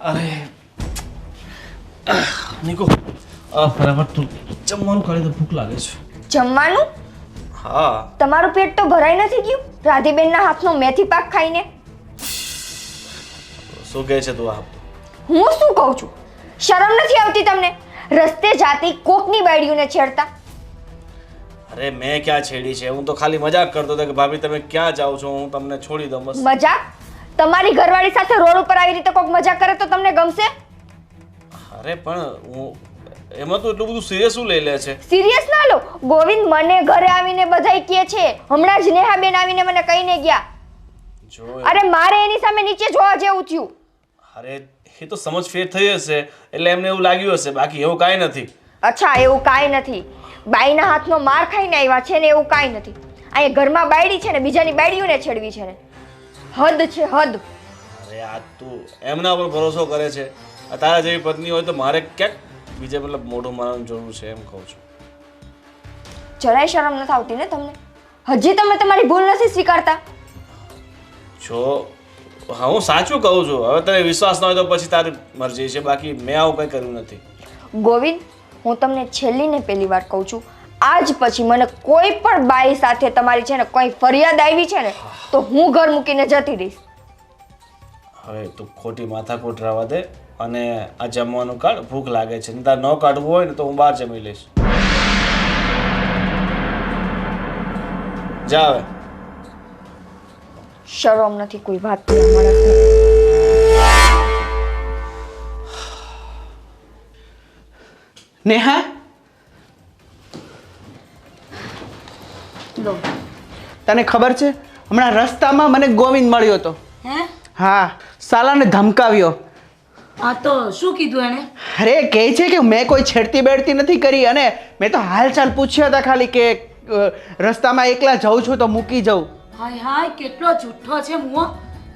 અરે નિકો આ તું જમવાનું ખાલી તો ભૂખ લાગે છે. જમવાનું? હા. તમારું પેટ તો ભરાઈ નથી ગયું? રાધીબેનના હાથનો મેથી પાક ખાઈને? શું કહે છે તું આ? હું શું કહું છું? શરમ નથી આવતી તમને? રસ્તે જાતી કોકની બાયડીઓને છેડતા? અરે મેં ક્યાં છેડી છે? હું તો ખાલી મજાક કરતો હતો કે ભાભી તમે ક્યાં જાઓ છો? હું તમને છોડી દઉં બસ. મજાક? તમારી ઘરવાળી સાથે રોડ ઉપર આવી રીતે કોક મજા કરે તો તમને ગમશે? અરે પણ હું એમાં તો એટલું બધું સિરિયસ શું લઈ લે છે? સિરિયસ ના લો. ગોવિંદ મને ઘરે આવીને બધાય કહે છે. હમણાં જ નેહાબેન આવીને મને કહીને ગયા. જો અરે મારે એની સામે નીચે જોવા જેવું થયું. અરે એ તો સમજ ફેર થઈ હશે. એટલે એમને એવું લાગ્યું હશે. બાકી એવું કાંઈ નથી. અચ્છા એવું કાંઈ નથી. બાઈના હાથનો માર ખાઈને આવ્યા છે ને એવું કાંઈ નથી. અહીંયા ઘરમાં બાયડી છે ને બીજાની બાયડીઓને છેડવી છે ને. હદ છે હદ. અરે આ તું એમના પર ભરોસો કરે છે. આ તારા જેવી પત્ની હોય તો મારે ક્યાંક બીજે મતલબ મોઢું મારવાની જરૂર છે એમ કહું છું. જરાય શરમ નથી આવતી ને તમને? હજી તમે તમારી ભૂલ નથી સ્વીકારતા. જો હા હું સાચું કહું છું. હવે તને વિશ્વાસ ન હોય તો પછી તારી મરજી છે. બાકી મેં આવું કંઈ કર્યું નથી. ગોવિંદ હું તમને છેલ્લી ને પહેલી વાર કહું છું. આજ પછી મને કોઈ પણ બાઈ સાથે તમારી છે ને કોઈ ફરિયાદ આવી છે ને તો હું ઘર મૂકીને જતી રહીશ. હવે તું ખોટી માથાકૂટ રહેવા દે અને આ જમવાનું કાઢ ભૂખ લાગે છે. ને તાર ન કાઢવું હોય ને તો હું બહાર જમી લઈશ. જા હવે. શરમ નથી કોઈ વાત માણસને નેહા? લો તને ખબર છે? હમણાં રસ્તામાં મને ગોવિંદ મળ્યો હતો. હે? હા સાલાને ધમકાવ્યો. આ તો શું કીધું એણે? અરે કહે છે કે મેં કોઈ છેડતી બેડતી નથી કરી અને મેં તો હાલચાલ પૂછ્યા હતા ખાલી કે રસ્તામાં એકલા જઉં છું તો મૂકી જાઉં. હાય હાય કેટલો જુઠ્ઠો છે મુઓ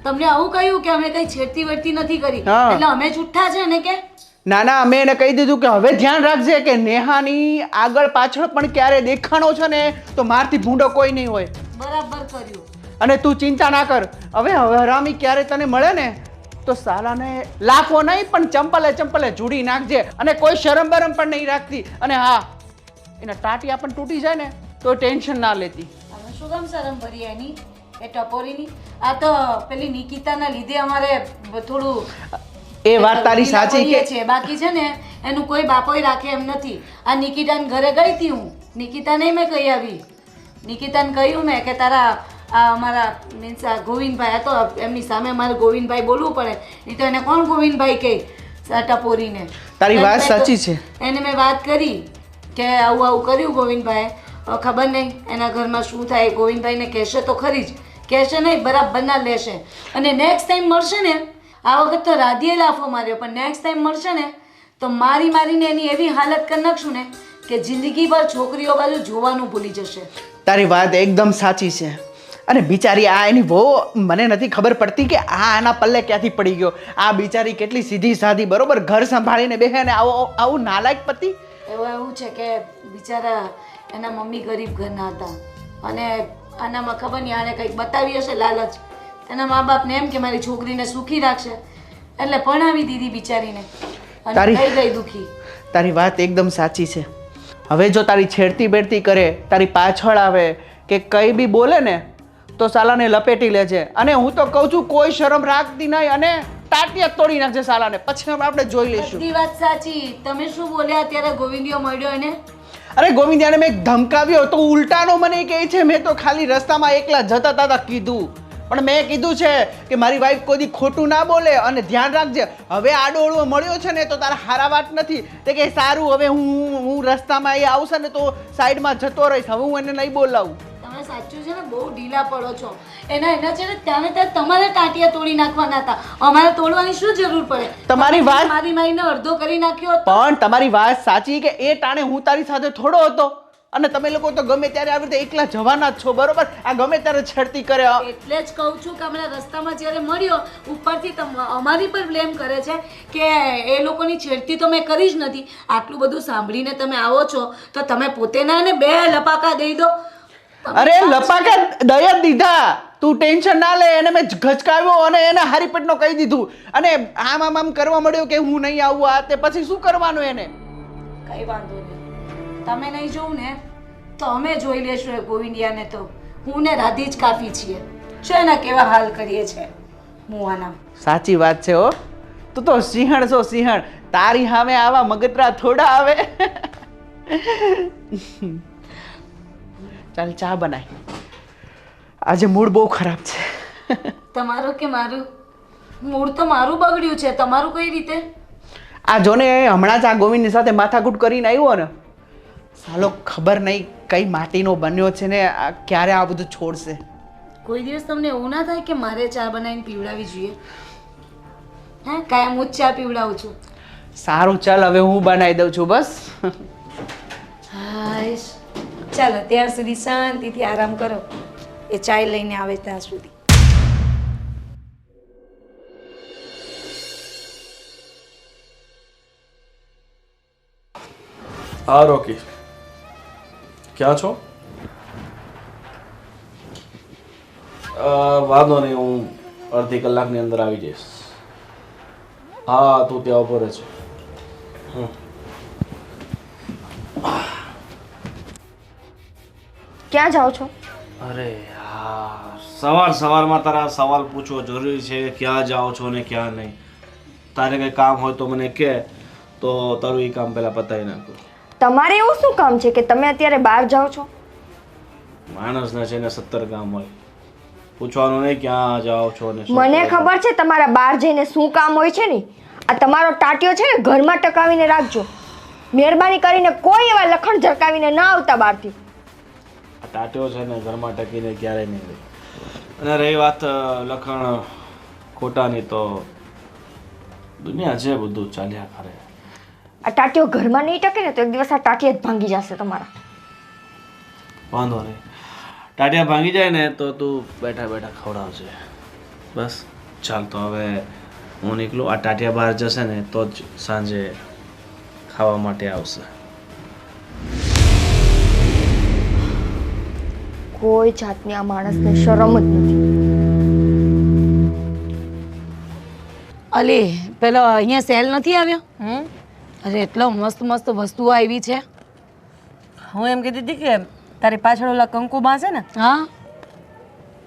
તમને આવું કહ્યું કે અમે કઈ છેડતી વેડતી નથી કરી. એટલે અમે જુઠ્ઠા છે ને કે? ના ના મેં એને કહી દીધું કે હવે ધ્યાન રાખજે કે નેહાની આગળ પાછળ પણ ક્યારે દેખાણો છે ને તો મારથી ભૂંડો કોઈ નહીં હોય. બરાબર કર્યું. અને તું ચિંતા ના કર. હવે હવે હરામી ક્યારે તને મળે ને તો સાલાને લાખો નહીં પણ ચંપલે ચંપલે જુડી નાખજે. અને કોઈ શરમ બરમ પણ નહીં રાખતી. અને હા એના ટાટિયા પણ તૂટી જાય ને તો ટેન્શન ના લેતી. અમે શું કામ શરમ ભરી એની? એ ટપોરીની? આ તો પેલી નિકિતાના લીધે અમારે થોડું એ વાત તારી સાચી કે છીએ બાકી છે ને એનું કોઈ બાપોય રાખે એમ નથી. આ નિકિતાને ઘરે ગઈ હતી હું. નિકિતાને મેં કહી આવી. નિકિતાને કહ્યું મેં કે તારા આ અમારા મીન્સ આ ગોવિંદભાઈ હતો એમની સામે મારે ગોવિંદભાઈ બોલવું પડે. નહીં તો એને કોણ ગોવિંદભાઈ કહે? ટપોરીને તારી વાત સાચી છે. એને મેં વાત કરી કે આવું આવું કર્યું ગોવિંદભાઈ ખબર નહીં એના ઘરમાં શું થાય. ગોવિંદભાઈને કહેશે તો ખરી જ. કહેશે નહીં બરાબર ના લેશે. અને નેક્સ્ટ ટાઈમ મળશે ને આ વખત તો રાધીએ લાફો માર્યો પણ નેક્સ્ટ ટાઈમ મળશે ને તો મારી મારીને એની એવી હાલત કરી નાખશું ને કે જિંદગીભર છોકરીઓ બાજુ જોવાનું ભૂલી જશે. તારી વાત એકદમ સાચી છે. અને બિચારી આ એની બહુ મને નથી ખબર પડતી કે આ આના પલ્લે ક્યાંથી પડી ગયો. આ બિચારી કેટલી સીધી સાધી બરોબર ઘર સંભાળીને બેહે અને આવો આવું નાલાયક પતિ? એવું એવું છે કે બિચારા એના મમ્મી ગરીબ ઘરના હતા. અને આનામાં ખબર નહીં આને કંઈક બતાવી હશે લાલચ. એના મા બાપને એમ કે મારી છોકરીને સુખી રાખશે. એટલે ભણાવી દીધી બિચારીને. અને તારી- થઈ ગઈ દુખી. તારી વાત એકદમ સાચી છે. હવે જો તારી છેડતી બેડતી કરે તારી પાછળ આવે કે કંઈ બી બોલે ને તો સાલાને લપેટી લેજે. અને હું તો કહું છું કોઈ શરમ રાખતી નહીં અને તાટિયા તોડી નાખજે સાલાને. પછી હવે આપણે જોઈ લઈશું. બધી વાત સાચી. તમે શું બોલ્યા ત્યારે ગોવિંદિયો મળ્યો એને? અરે ગોવિંદિયાને મેં ધમકાવ્યો તો ઉલટાનો મને કહે છે મેં તો ખાલી રસ્તામાં એકલા જતા હતા કીધું. પણ મેં કીધું છે કે મારી વાઈફ કોઈ ખોટું ના બોલે અને ધ્યાન રાખજે. હવે આડો અડવો મળ્યો છે ને તો તારા હારા વાત નથી. તે કે સારું હવે હું હું રસ્તામાં એ આવશે ને તો સાઈડમાં જતો રહીશ. હવે હું એને નહીં બોલાવું. તમે સાચું છે ને બહુ ઢીલા પડો છો. એના એના છે ને ત્યાં ત્યાં તમારે ટાંટિયા તોડી નાખવાના હતા. અમારે તોડવાની શું જરૂર પડે? તમારી વાત- મારી માઈને અડધો કરી નાખ્યો પણ તમારી વાત સાચી કે એ ટાણે હું તારી સાથે થોડો હતો? અને તમે લોકો તો ગમે ત્યારે આવી રીતે એકલા જવાના જ છો બરોબર? આ ગમે ત્યારે છેડતી કરે એટલે જ કહું છું કે અમને રસ્તામાં જ્યારે મળ્યો ઉપરથી તમ- અમારી પર બ્લેમ કરે છે કે એ લોકોની છેડતી તો મેં કરી જ નથી. આટલું બધું સાંભળીને તમે આવો છો તો તમે પોતે ના ને બે લપાકા દઈ દો. અરે લપાકા દયા જ દીધા. તું ટેન્શન ના લે એને મેં ઘચકાવ્યો અને એને હારીપટનો કહી દીધું. અને આમ આમ આમ કરવા મળ્યો કે હું નહીં આવું આ તે પછી શું કરવાનું એને? કઈ વાંધો તમે નહીં જોવું ને તો અમે જોઈ લેશું એ ગોવિંદિયાને તો. હું ને રાધી જ કાફી છીએ. શું એના કેવા હાલ કરીએ છે? મુવાના. સાચી વાત છે હો. તું તો સિંહણ છો સિંહણ. તારી સામે આવા મગતરા થોડા આવે. ચાલ ચા બનાય. આજે મૂડ બહુ ખરાબ છે. તમારો કે મારું? મૂળ તો મારું બગડ્યું છે. તમારું કઈ રીતે? આ જોને હમણાં જ આ ગોવિંદની સાથે માથાકૂટ કરીને આવ્યો ને. સાલો ખબર નહીં કઈ માટીનો બન્યો છે ને આ ક્યારે આ બધું છોડશે? કોઈ દિવસ તમને એવું ના થાય કે મારે ચા બનાવીને પીવડાવી જોઈએ? હા કાયમ હું જ ચા પીવડાવું છું. સારું ચાલ હવે હું બનાવી દઉં છું બસ. હાશ. ચાલો ત્યાર સુધી શાંતિથી આરામ કરો. એ ચાય લઈને આવે ત્યાં સુધી. હા રોકી. ક્યાં છો? વાંધો નહીં હું અડધી કલાકની અંદર આવી જઈશ. હા તું ત્યાં ઉપર છે. ક્યાં જાઓ છો? અરે યાર સવાર સવારમાં તારા સવાલ પૂછવો જરૂરી છે ક્યાં જાઓ છો ને ક્યાં નહીં. તારે કંઈ કામ હોય તો મને કહે તો તારું એ કામ પહેલાં પતાવી નાખું. તમારે એવું શું કામ છે કે તમે અત્યારે બહાર જાઓ છો? માણસને છે ને સત્તર કામ હોય. પૂછવાનું નહીં ક્યાં જાઓ છો ને શું મને કરો છો. ખબર છે તમારા બહાર જઈને શું કામ હોય છે ને? આ તમારો ટાટિયો છે ને ઘરમાં ટકાવીને રાખજો. મહેરબાની કરીને કોઈ એવા લખણ ઝરકાવીને ના આવતા બહારથી. આ ટાટ્યો છે ને ઘરમાં ટકીને ક્યારેય નહીં રહે. અને રહી વાત અ, લખણ ખોટાની તો દુનિયા છે બધું ચાલ્યા કરે. આ ટાટિયો ઘરમાં નહીં ટકે ને તો એક દિવસ આ ટાટિયા જ ભાંગી જશે તમારા. વાંધો નહીં. ટાટિયા ભાંગી જાય ને તો તું બેઠા બેઠા ખવડાવજે. બસ ચાલ તો હવે હું નીકળું. આ ટાટિયા બહાર જશે ને તો જ સાંજે ખાવા માટે આવશે. કોઈ જાતની આ માણસને શરમ જ નથી. અલી પેલો અહીંયા સેલ નથી આવ્યો? અરે એટલો મસ્ત મસ્ત વસ્તુઓ આવી છે. હું એમ કીધી હતી કે તારી પાછળ ઓલા કંકુબા છે ને હા.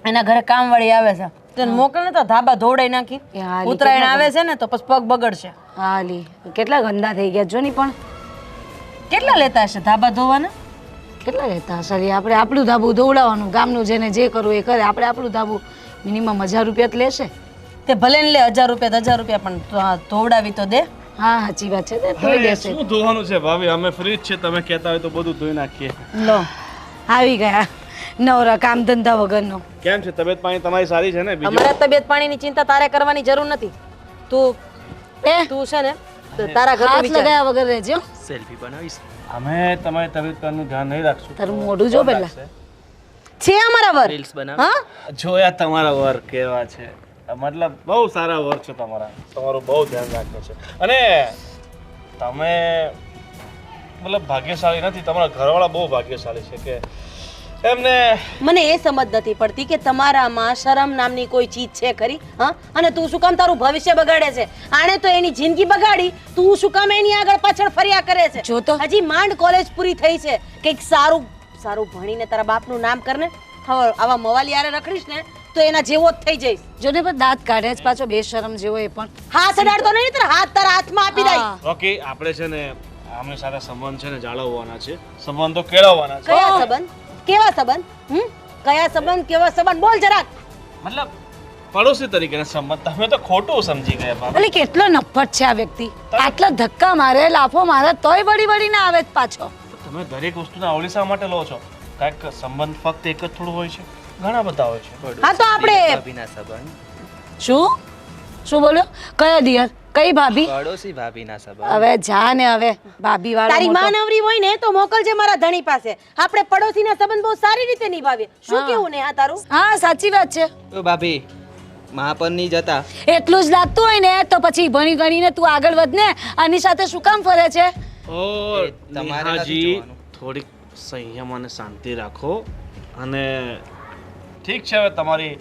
એના ઘરે કામવાળી આવે છે. તેને મોકલ ને તો ધાબા ધોડાઈ નાખી. ઉતરાયણ આવે છે ને તો પછી પગ બગડશે. હાલી. કેટલા ગંદા થઈ ગયા જો ની પણ. કેટલા લેતા હશે? ધાબા ધોવાના? કેટલા લેતા હશે? આપણે આપણું ધાબું ધોવડાવવાનું ગામનું જેને જે કરવું એ કરે. આપણે આપણું ધાબું મિનિમમ હજાર રૂપિયા જ લેશે. તે ભલે ને લે હજાર રૂપિયા હજાર રૂપિયા પણ ધોવડાવી તો દે. હા સાચી વાત છે ધોઈ દેશે. શું ધોવાનું છે ભાભી? અમે ફ્રી છે તમે કહેતા હોય તો બધું ધોઈ નાખીએ. લો આવી ગયા. નવરા કામ ધંધા વગરનો. કેમ છે? તબિયત પાણી તમારી સારી છે ને? અમારે તબિયત પાણીની ચિંતા તારે કરવાની જરૂર નથી. તું એ તું છે ને તારા ઘર લગાવ્યા વગર રહેજો. અમે તમારી તબિયત પરનું ધ્યાન નહીં રાખશું. તારું મોઢું જો પહેલા. છે અમારા વર. હા? જોયા તમારા વર કેવા છે. મતલબ બહુ સારા વર્ક છે તમારા. તમારું બહુ ધ્યાન રાખે છે. અને તમે મતલબ ભાગ્યશાળી નથી તમારા ઘરવાળા બહુ ભાગ્યશાળી છે કે એમને મને એ સમજ નથી પડતી કે તમારામાં શરમ નામની કોઈ ચીજ છે ખરી? હા? અને તું શું કામ તારું ભવિષ્ય બગાડે છે? આણે તો એની જિંદગી બગાડી તું શું કામ એની આગળ પાછળ ફર્યા કરે છે? જો તો. હજી માંડ કોલેજ પૂરી થઈ છે. કંઈક સારું સારું ભણીને તારા બાપનું નામ કરને હવે આવા મવાલિયારે રખડીશ ને તો એના જેવો જ થઈ જઈશ. જોને પણ દાંત કાઢે જ પાછો બે શરમ જેવો એ પણ. હાથ અડાડતો નહીં તારા હાથ તારા હાથમાં આપી દઈ ઓકે આપણે છે ને આમે સાથે સંબંધ છે ને જાળવવાના છે. સંબંધો કેળવવાના છે. કયા સંબંધ? કેવા સંબંધ? હમ? કયા સંબંધ કેવા સંબંધ? બોલ જરાક. મતલબ પડોશી તરીકેના સંબંધ. તમે તો ખોટું સમજી ગયા બાબા. એટલે કેટલો નફટ છે આ વ્યક્તિ. આટલા ધક્કા મારે લાફો મારે તોય વળી વળીને આવે જ પાછો. તમે દરેક વસ્તુના અવળીસા માટે લો છો. કાંઈક સંબંધ ફક્ત એક જ થોડું હોય છે. ઘણા બધા હોય છે. હા તો આપણે ભાભીના સંબંધ. શું? શું બોલ્યો? કયો દિયર? કઈ ભાભી? પડોશી ભાભીના સંબંધ. હવે જા ને હવે ભાભી તારી માં નવરી હોય ને તો મોકલજે મારા ધણી પાસે. આપણે પડોશીના સંબંધ બહુ સારી રીતે નિભાવીએ. શું કેવું ને આ તારું? હા સાચી વાત છે. તો ભાભી મહાપર નહીં જતા. એટલું જ લાગતું હોય ને તો પછી ભણી ગણીને તું આગળ વધ ને આની સાથે શું કામ ફરે છે? ઓ એ તમારે નથી નેહાજી જોવાનું. થોડીક સંયમ અને શાંતિ રાખો. અને ઠીક છે હવે તમારી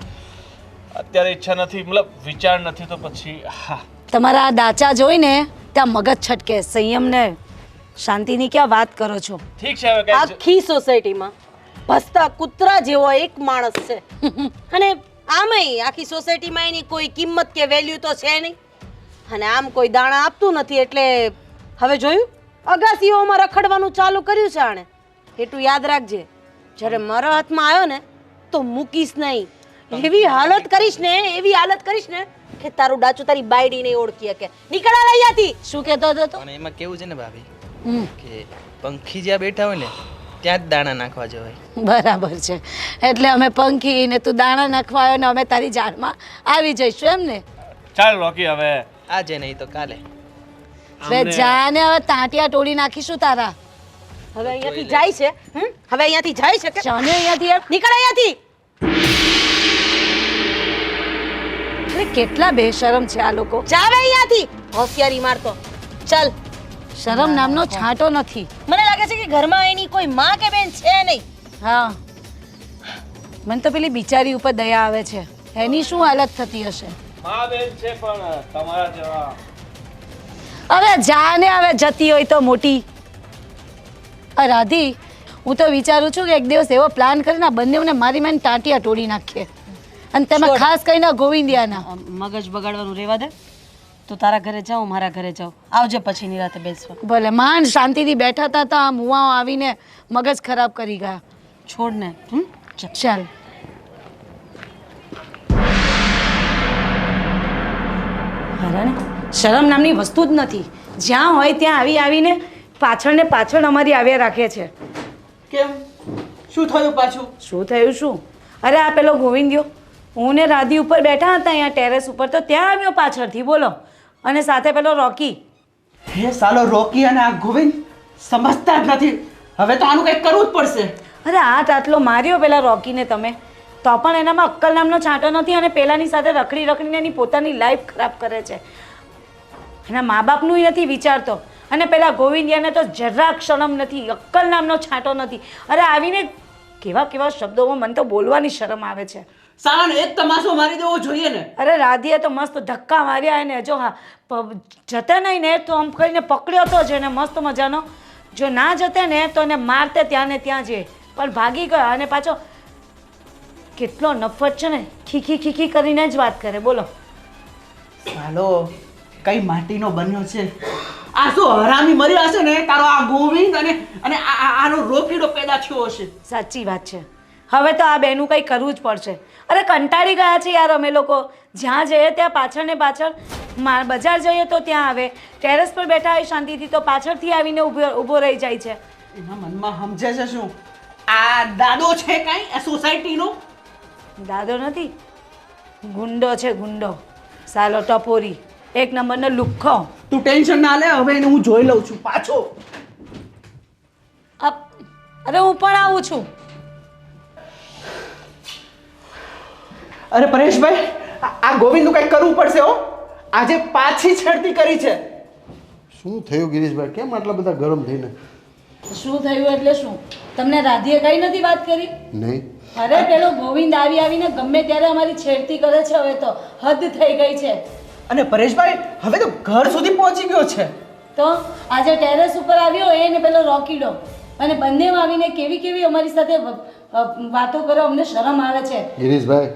અત્યારે ઈચ્છા નથી મતલબ વિચાર નથી તો પછી હા. તમારા આ દાચા જોઈને ત્યાં મગજ છટકે સંયમને શાંતિની ક્યાં વાત કરો છો? ઠીક છે હવે કઈ આખી સોસાયટીમાં ભસતા કૂતરા જેવો એક માણસ છે. અને આમેય આખી સોસાયટીમાં એની કોઈ કિંમત કે વેલ્યુ તો છે નહીં. અને આમ કોઈ દાણા આપતું નથી એટલે હવે જોયું? અગાસીઓમાં રખડવાનું ચાલુ કર્યું છે આણે. એટલું યાદ રાખજે જ્યારે મારા હાથમાં આવ્યો ને તો મૂકીશ નહીં. એવી હાલત કરીશ ને એવી હાલત કરીશ ને કે તારું ડાચું તારી બાયડી નહીં ઓળખી શકે. નીકળા અહીંયાથી. શું કહેતો હતો તો? અને એમાં કેવું છે ને ભાભી? કે પંખી જ્યાં બેઠા હોય ને ત્યાં જ દાણા નાખવા જવાય. બરાબર છે. એટલે અમે પંખી ને તું દાણા નાખવા આવ્યો ને અમે તારી જાળમાં આવી જઈશું એમ ને? ચાલ રોકી હવે. આજે નહીં તો કાલે. જા જાને હવે તાંટિયા ટોળી નાખીશું તારા. હવે અહીંયાથી જાય છે? હવે અહીંયાથી જાય છે કે જાને અહીંયાથી નીકળ અહીંયાથી. અરે કેટલા બેશરમ છે આ લોકો? જાવે અહીંયાથી. હોશિયારી મારતો. ચાલ. શરમ નામનો છાંટો નથી. મને લાગે છે કે ઘરમાં એની કોઈ માં કે બેન છે નહીં. હા. મને તો પેલી બિચારી ઉપર દયા આવે છે. એની શું હાલત થતી હશે? માં બેન છે પણ તમારા જેવા. હવે જાને હવે જતી હોય તો મોટી. રાધી હું તો વિચારું છું કે એક દિવસ એવો પ્લાન કરીને આ બંનેઓને મારી મારી ટાંટિયા તોડી નાખીએ. અને તમે ખાસ કરીને ગોવિંદિયાના. મગજ બગાડવાનું રહેવા દે. તું તારા ઘરે જાઉં મારા ઘરે જાઉં આવજે પછી નિરાતે બેસવા. ભલે માંડ શાંતિથી બેઠા હતા તો આ હુવાઓ આવીને મગજ ખરાબ કરી ગયા. છોડ ને હમ? ચાલ. શરમ નામની વસ્તુ જ નથી. જ્યાં હોય ત્યાં આવી આવીને પાછળ ને પાછળ અમારી આવ્યા રાખે છે. કેમ? શું થયું પાછું? શું થયું શું? અરે આ પેલો ગોવિંદિયો. હું ને રાધી ઉપર બેઠા હતા અહીંયા ટેરેસ ઉપર તો ત્યાં આવ્યો પાછળથી બોલો. અને સાથે પેલો રોકી. હે સાલો રોકી અને આ ગોવિંદ સમજતા જ નથી. હવે તો આનું કંઈક કરવું જ પડશે. અરે આ આટલો માર્યો પેલા રોકીને તમે. તો પણ એનામાં અક્કલ નામનો છાંટો નથી અને પેલાની સાથે રખડી રખડીને એની પોતાની લાઈફ ખરાબ કરે છે. એના મા બાપનું નથી વિચારતો. અને પેલા ગોવિંદિયાને તો જરાક શરમ નથી અક્કલ નામનો છાંટો નથી. અરે આવીને કેવા કેવા શબ્દોમાં મને તો બોલવાની શરમ આવે છે. સાલાને એક તમાશો મારી દેવો જોઈએ ને. અરે રાધીએ તો મસ્ત ધક્કા માર્યા એને. જો હા જતે નહીં ને તો આમ કરીને પકડ્યો તો જ એને મસ્ત મજાનો. જો ના જતે ને તો એને મારતે ત્યાં ને ત્યાં જે. પણ ભાગી ગયો અને પાછો કેટલો નફરત છે ને. ખીખી ખીખી કરીને જ વાત કરે. બોલો. સાલો કઈ માટીનો બન્યો છે? આ શું હરામી મરી હશે ને? તારો આ ગોવિંદ અને અને આ- આ- આનો રોકીડો પેદા થયો હશે. સાચી વાત છે. હવે તો આ બેનું કંઈ કરવું જ પડશે. અરે કંટાળી ગયા છે યાર અમે લોકો. જ્યાં જઈએ ત્યાં પાછળ ને પાછળ બજાર જઈએ તો ત્યાં આવે. ટેરેસ પર બેઠા હોય શાંતિથી તો પાછળથી આવીને ઊભો ઊભો રહી જાય છે. એના મનમાં સમજે છે શું? આ દાદો છે કાંઈ? આ સોસાયટીનો? દાદો નથી. ગુંડો છે ગુંડો. સાલો ટપોરી. એક નંબરનો લુખ્ખો. તું ટેન્શન ના લે હવે એને હું જોઈ લઉં છું પાછો. અરે હું પણ આવું છું. અરે પરેશભાઈ આ- ગોવિંદનું કંઈક કરવું પડશે હો. આજે પાછી છેડતી કરી છે. શું થયું ગિરીશભાઈ? કેમ આટલા બધા ગરમ થઈને? શું થયું એટલે શું? તમને રાધીએ કઈ નથી વાત કરી? નહીં. અરે પેલો ગોવિંદ આવી આવીને ગમે ત્યારે અમારી છેડતી કરે છે હવે તો. હદ થઈ ગઈ છે. અને પરેશભાઈ હવે તો ઘર સુધી પહોંચી ગયો છે. તો આજે ટેરેસ ઉપર આવ્યો એ ને પેલો રોકીડો અને બંને આવીને કેવી કેવી અમારી સાથે વાતો કરો અમને શરમ આવે છે. ગિરીશભાઈ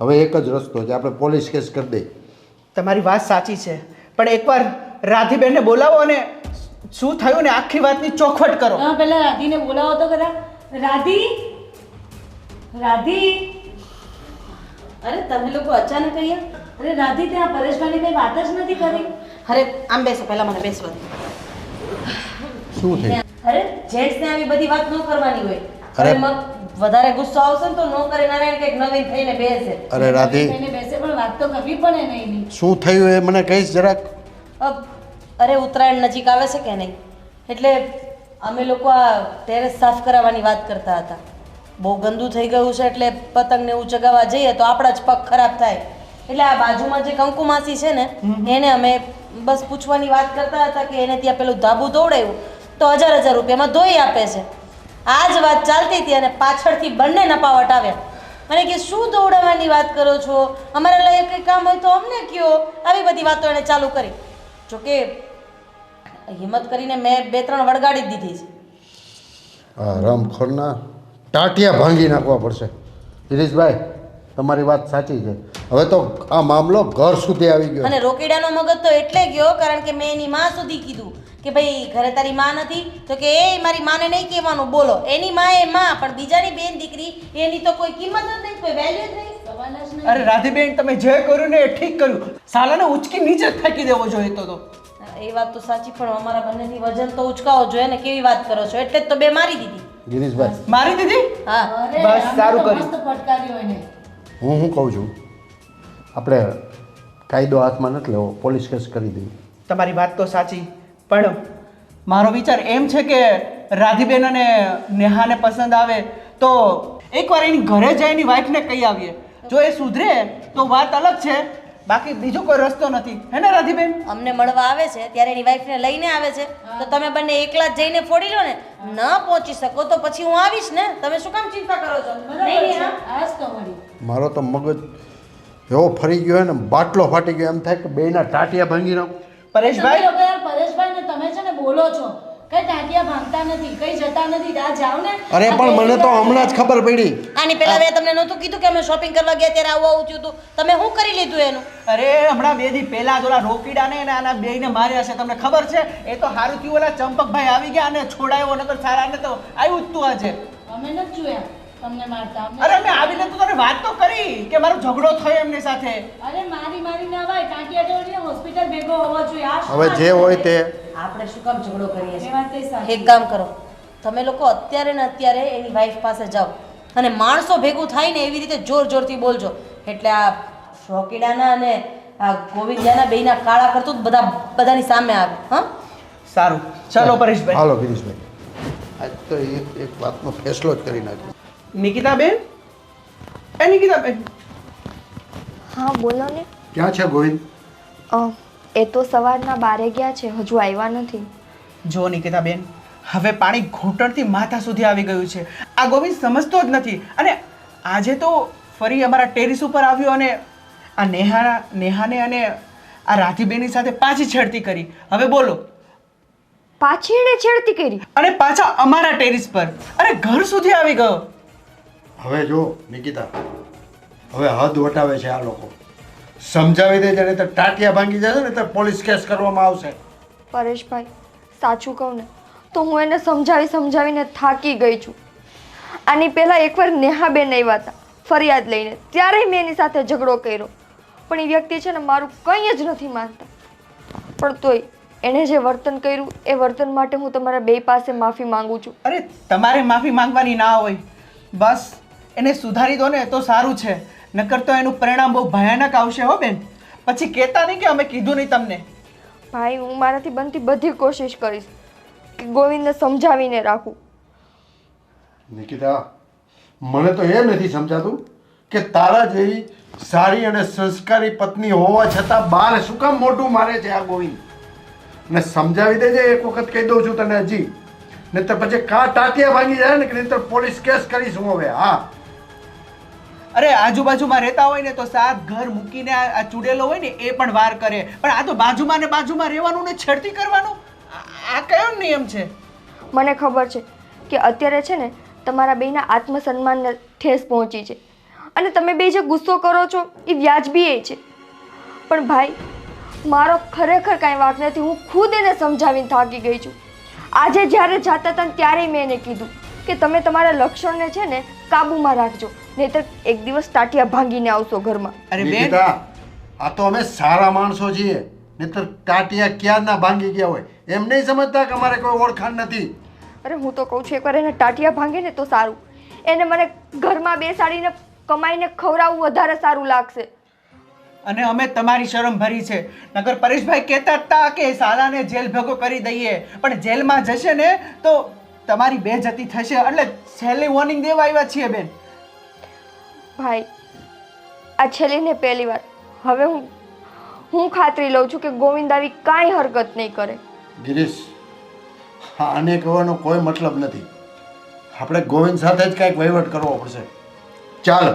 હવે એક જ રસ્તો છે આપણે પોલીસ કેસ કરી દઈએ. તમારી વાત સાચી છે પણ એકવાર રાધીબેનને બોલાવો અને શું થયું ને આખી વાતની ચોખવટ કરો. હા પહેલા રાધીને બોલાવો તો કદા રાધી? રાધી? અરે તમે લોકો અચાનક અહીંયા? અરે રાધી ત્યાં પરેશભાઈને કઈ વાત જ નથી કરી? અરે આમ બેસો પહેલા મને બેસવા દે. શું થયું? અરે જેન્ટ્સને આવી બધી વાત ન કરવાની હોય. અરે. વધારે ગુસ્સો આવશે ને તો ન કરે નારાયણ કંઈક નવીન થઈને બેસે. અરે રાધે. થઈને બેસે પણ વાત તો કરવી પડે ને એની. શું થયું એ? મને કહીશ જરાક. અબ, અરે ઉત્તરાયણ નજીક આવે છે કે નહીં? એટલે અમે લોકો આ ટેરેસ સાફ કરાવવાની વાત કરતા હતા. બહુ ગંદુ થઈ ગયું છે એટલે પતંગને એવું ચગાવવા જઈએ તો આપણા જ પગ ખરાબ થાય. એટલે આ બાજુમાં જે કંકુ માસી છે ને એને અમે બસ પૂછવાની વાત કરતા હતા કે એને ત્યાં પેલું ધાબુ દોડાયું તો હજાર હજાર રૂપિયામાં ધોઈ આપે છે. આ જ વાત ચાલતી હતી અને પાછળથી બંને નપાવટ આવ્યા. મને કે શું દોડાવવાની વાત કરો છો? અમારા લાયક કંઈ કામ હોય તો અમને કયો. આવી બધી વાતો એણે ચાલુ કરી. જોકે હિંમત કરીને મેં બે ત્રણ વળગાડી જ દીધી છે. આ રમખોરના ટાટિયા ભાંગી નાખવા પડશે. ગિરીશભાઈ તમારી વાત સાચી છે. હવે તો આ મામલો ઘર સુધી આવી ગયો અને રોકીડાનો મગજ તો એટલે ગયો કારણ કે મેં એની માં સુધી કીધું. કે ભાઈ ઘરે તારી માં નથી? તો કે એ મારી માને નહીં કહેવાનું બોલો. એની માં એ માં પણ બીજાની બેન દીકરી એની તો કોઈ કિંમત જ નહીં કોઈ વેલ્યુ જ નહીં. અરે રાધીબેન તમે જે કર્યું ને એ ઠીક કર્યું. સાલાને ઉચકી નીચે ફેંકી દેવો જોઈએ તો તો. એ વાત તો સાચી પણ અમારા બંનેની વજન તો ઉચકાવો જોઈએ ને કેવી વાત કરો છો? એટલે જ તો બે મારી દીધી. ગિરીશભાઈ. મારી દીધી? હા. બસ સારું કર્યું. મસ્ત ફટકાર્યો એને હું શું કહું છું? આપણે કાયદો હાથમાં નથી લેવો પોલીસ કેસ કરી દઈએ તમારી વાત તો સાચી. પણ મારો વિચાર એમ છે કે રાધીબેન અને નેહાને પસંદ આવે તો એકવાર એની ઘરે જઈને વાઈફને કહી આવીએ. જો એ સુધરે તો વાત અલગ છે. બાકી બીજો કોઈ રસ્તો નથી. હે ને રાધીબેન? અમને મળવા આવે છે ત્યારે એની વાઈફને લઈને આવે છે. તો તમે બંને એકલા જ જઈને ફોડી લો ને. ન પહોંચી શકો તો પછી હું આવીશ ને. તમે શું કામ ચિંતા કરો છો? નહીં નહીં હા આજ તો મળી મારો તો મગજ એવો ફરી ગયો ને બાટલો ફાટી ગયો. એમ થાય કે બેના ટાટિયા ભાંગી નાખું. તમે પરેશભાઈ? લોકો યાર પરેશભાઈ ને તમે છે ને બોલો છો. કઈ ટાંટિયા ભાંગતા નથી કઈ જતા નથી આ જાવ ને. અરે પણ મને તો હમણાં જ ખબર પડી. આની પહેલા મેં તમને નહોતું કીધું કે અમે શોપિંગ કરવા ગયા ત્યારે આવું આવું થયું હતું. તમે શું કરી લીધું એનું? અરે હમણાં બે દી પહેલા જ ઓલા રોકીડાને અને આના બેયને માર્યા છે તમને ખબર છે? એ તો સારું થયું ઓલા ચંપકભાઈ આવી ગયા અને છોડાયો નકર સારાને તો આવ્યું જ તું આજે. અમે નથી જોયા. તમને મારતા અરે મેં આવીને તો તને વાત તો કરી કે મારો ઝઘડો થયો એમની સાથે. અરે મારી મારી ના ભાઈ ટાંટિયા જોડીને હોસ્પિટલ ભેગો હોવો જોઈએ. આ હવે જે હોય તે આપણે શું કામ ઝઘડો કરીએ છીએ? વાત સાચી. એક કામ કરો. તમે લોકો અત્યારે ને અત્યારે એની વાઈફ પાસે જાઓ. અને માણસો ભેગું થાય ને એવી રીતે જોર જોરથી બોલજો. એટલે આ શોકીડાના અને આ ગોવિંદાના બેના કાળા કરતું જ બધા બધાની સામે આવે. હા? સારું. ચાલો પરેશભાઈ. હાલો ગિરીશભાઈ આજ તો એક એક વાતનો ફેસલો જ કરી નાખ્યો. નિકિતાબેન? એ નિકિતાબેન. હા બોલો ને. ક્યાં છે ગોવિંદ? અ, એ તો સવારના બારે ગયા છે હજુ આવ્યા નથી. જો નિકિતાબેન હવે પાણી ઘૂંટણથી માથા સુધી આવી ગયું છે. આ ગોવિંદ સમજતો જ નથી. અને આજે તો ફરી અમારા ટેરિસ ઉપર આવ્યો અને આ નેહા નેહાને અને આ રાધીબેનની સાથે પાછી છેડતી કરી. હવે બોલો. પાછી એણે છેડતી કરી? અને પાછા અમારા ટેરિસ પર. અરે ઘર સુધી આવી ગયો. હવે જો નિકિતા હવે હદ વટાવે છે આ લોકો. સમજાવી દેજે ને તો ટાટિયા ભાંગી જશે ને તો પોલીસ કેસ કરવામાં આવશે. પરેશભાઈ સાચું કહું ને તો હું એને સમજાવી સમજાવીને થાકી ગઈ છું. આની પહેલાં એકવાર નેહાબેન આવ્યા હતા ફરિયાદ લઈને. ત્યારે મેં એની સાથે ઝઘડો કર્યો. પણ એ વ્યક્તિ છે ને મારું કંઈ જ નથી માનતા. પણ તોય એણે જે વર્તન કર્યું એ વર્તન માટે હું તમારા બે પાસે માફી માંગુ છું. અરે તમારે માફી માંગવાની ના હોય. બસ એને સુધારી દો ને તો સારું છે. નકર તો એનું પરિણામ બહુ ભયાનક આવશે હો બેન. પછી કહેતા નહીં કે અમે કીધું નહીં તમને. ભાઈ હું મારાથી બનતી બધી કોશિશ કરીશ કે ગોવિંદને સમજાવીને રાખું. નિકિતા મને તો એ નથી સમજાતું કે તારા જેવી સારી અને સંસ્કારી પત્ની હોવા છતાં બાર શું કામ મોઢું મારે છે આ ગોવિંદ? ને સમજાવી દેજે એક વખત કહી દઉં છું તને હજી. નહીતર પછી કા ટાટિયા ભાંગી જાય ને કે નહીતર પોલીસ કેસ કરીશ હું હવે હા. અરે, આજુબાજુમાં રહેતા હોય ને તો સાત ઘર મૂકીને આ ચૂડેલો હોય ને એ પણ વાર કરે. પણ આ તો બાજુમાં ને બાજુમાં રહેવાનું ને છેડતી કરવાનું? આ કયો નિયમ છે? મને ખબર છે કે અત્યારે છે ને તમારા બેના આત્મસન્માનને ઠેસ પહોંચી છે. અને તમે બે જે ગુસ્સો કરો છો, એ વ્યાજબી એ છે. પણ ભાઈ, મારો ખરેખર કાંઈ વાંક નથી. હું ખુદ એને સમજાવીને થાકી ગઈ છું. આજે જ્યારે જાતા હતા ત્યારે મેં એને કીધું કે તમે તમારા લક્ષણને છે ને કાબૂમાં રાખજો. નહીતર એક દિવસ ટાટિયા ભાંગીને આવશો ઘરમાં. અરે બેન. નિકિતા આ તો અમે સારા માણસો છીએ. નહીતર ટાટિયા ક્યાં ના ભાંગી ગયા હોય? એમ નહીં સમજતા કે અમારે કોઈ ઓળખાણ નથી. અરે હું તો કહું છું એકવાર એને ટાટિયા ભાંગે ને તો સારું. એને મને ઘરમાં બેસાડીને કમાઈને ખવડાવવું વધારે સારું લાગશે. અને અમે તમારી શરમ ભરી છે. નગર પરેશભાઈ કહેતા હતા કે સાલાને જેલ ભેગો કરી દઈએ. પણ જેલમાં જશે ને તો તમારી બેજતી થશે. એટલે છેલ્લી વોર્નિંગ દેવા આવ્યા છીએ બેન. ભાઈ આ છેલ્લી ને પહેલી વાર. હવે હું હું ખાતરી લઉં છું કે ગોવિંદ આવી કાંઈ હરકત નહીં કરે. ગિરીશ આને કહેવાનો કોઈ મતલબ નથી. આપણે ગોવિંદ સાથે જ કંઈક વહીવટ કરવો પડશે. ચાલો.